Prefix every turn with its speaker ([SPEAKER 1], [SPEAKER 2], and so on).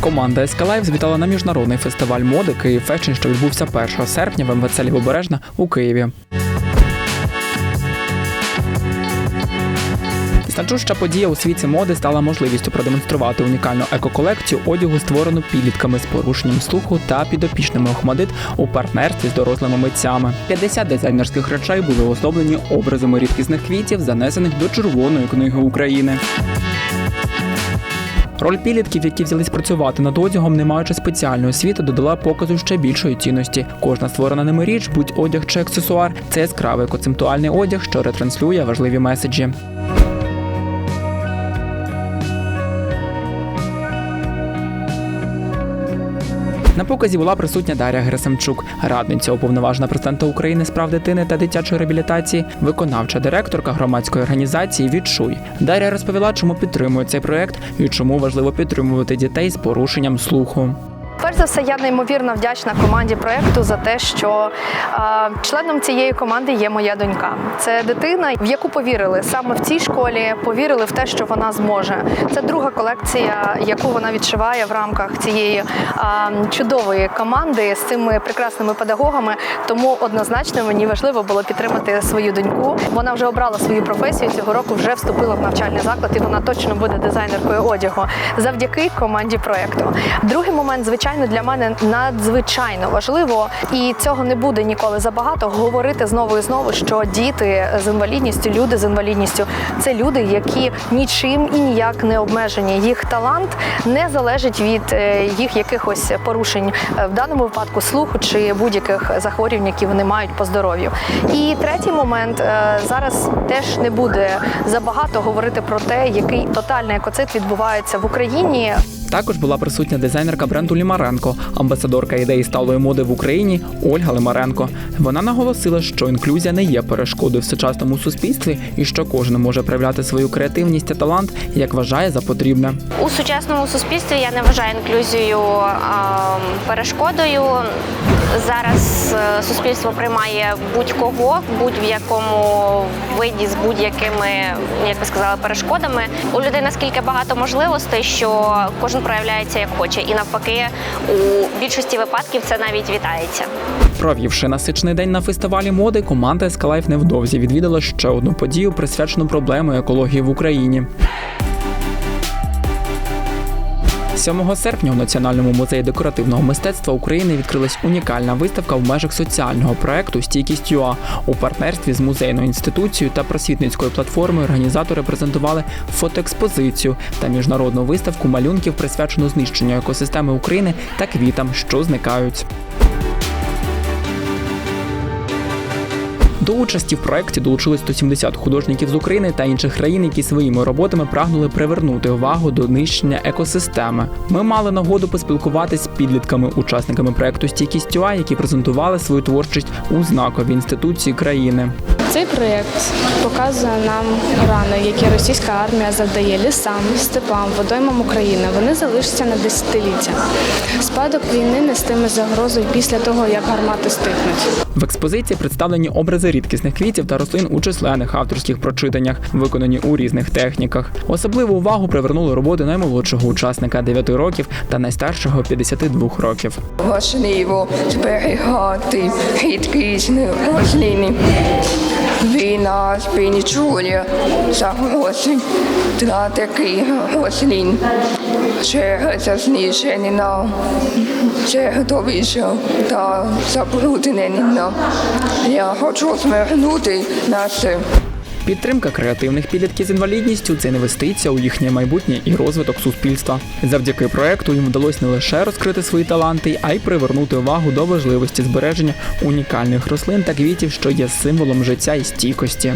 [SPEAKER 1] Команда Live завітала на міжнародний фестиваль моди Київ Фешн, що відбувся 1 серпня в МВЦ Лівобережна у Києві. Значуща подія у світі моди стала можливістю продемонструвати унікальну екоколекцію одягу, створену підлітками з порушенням слуху та підопічними Охмадит у партнерстві з дорослими митцями. 50 дизайнерських речей були оздоблені образами рідкісних квітів, занесених до Червоної книги України. Роль підлітків, які взялись працювати над одягом, не маючи спеціальної освіти, додала показу ще більшої цінності. Кожна створена ними річ, будь одяг чи аксесуар, це яскравий концептуальний одяг, що ретранслює важливі меседжі. На показі була присутня Дар'я Герасимчук, радниця уповноважена президента України з прав дитини та дитячої реабілітації, виконавча директорка громадської організації Відчуй. Дар'я розповіла, чому підтримує цей проект і чому важливо підтримувати дітей з порушенням слуху.
[SPEAKER 2] Перш за все, я неймовірно вдячна команді проекту за те, що е, членом цієї команди є моя донька. Це дитина, в яку повірили саме в цій школі, повірили в те, що вона зможе. Це друга колекція, яку вона відшиває в рамках цієї е, чудової команди з цими прекрасними педагогами. Тому однозначно мені важливо було підтримати свою доньку. Вона вже обрала свою професію цього року, вже вступила в навчальний заклад, і вона точно буде дизайнеркою одягу завдяки команді проекту. Другий момент, звичайно, для мене надзвичайно важливо, і цього не буде ніколи забагато. Говорити знову і знову, що діти з інвалідністю, люди з інвалідністю це люди, які нічим і ніяк не обмежені. Їх талант не залежить від е, їх якихось порушень е, в даному випадку слуху чи будь-яких захворювань, які вони мають по здоров'ю. І третій момент е, зараз теж не буде забагато говорити про те, який тотальний екоцид відбувається в Україні.
[SPEAKER 1] Також була присутня дизайнерка бренду Лімаренко, амбасадорка ідеї сталої моди в Україні Ольга Лимаренко. Вона наголосила, що інклюзія не є перешкодою в сучасному суспільстві і що кожен може проявляти свою креативність та талант, як вважає за потрібне.
[SPEAKER 3] У сучасному суспільстві я не вважаю інклюзію перешкодою. Зараз е, суспільство приймає будь-кого, будь-в якому виді з будь-якими, як ви сказали, перешкодами. У людей наскільки багато можливостей, що кожен проявляється як хоче, і навпаки, у більшості випадків це навіть вітається.
[SPEAKER 1] Провівши насичний день на фестивалі моди, команда Ескалайф невдовзі відвідала ще одну подію, присвячену проблемою екології в Україні. 7 серпня у Національному музеї декоративного мистецтва України відкрилась унікальна виставка в межах соціального проекту Стійкість ЮА у партнерстві з музейною інституцією та просвітницькою платформою. Організатори презентували фотоекспозицію та міжнародну виставку малюнків, присвячену знищенню екосистеми України та квітам, що зникають. До участі в проєкті долучились 170 художників з України та інших країн, які своїми роботами прагнули привернути увагу до нищення екосистеми. Ми мали нагоду поспілкуватись з підлітками, учасниками проєкту Стійкість ЮА, які презентували свою творчість у знаковій інституції країни.
[SPEAKER 4] Цей проєкт показує нам рани, які російська армія завдає лісам, степам, водоймам України. Вони залишаться на десятиліття. Спадок війни нестиме загрозою після того, як гармати стихнуть.
[SPEAKER 1] В експозиції представлені образи рідкісних квітів та рослин у численних авторських прочитаннях, виконані у різних техніках. Особливу увагу привернули роботи наймолодшого учасника 9 років та найстаршого 52 років.
[SPEAKER 5] важливо зберігати рідкісні рослини. Війна співчує загрози для таких рослин через знищення середовища та забруднення. Я хочу звернути на це.
[SPEAKER 1] Підтримка креативних підлітків з інвалідністю це інвестиція у їхнє майбутнє і розвиток суспільства. Завдяки проекту їм вдалося не лише розкрити свої таланти, а й привернути увагу до важливості збереження унікальних рослин та квітів, що є символом життя і стійкості.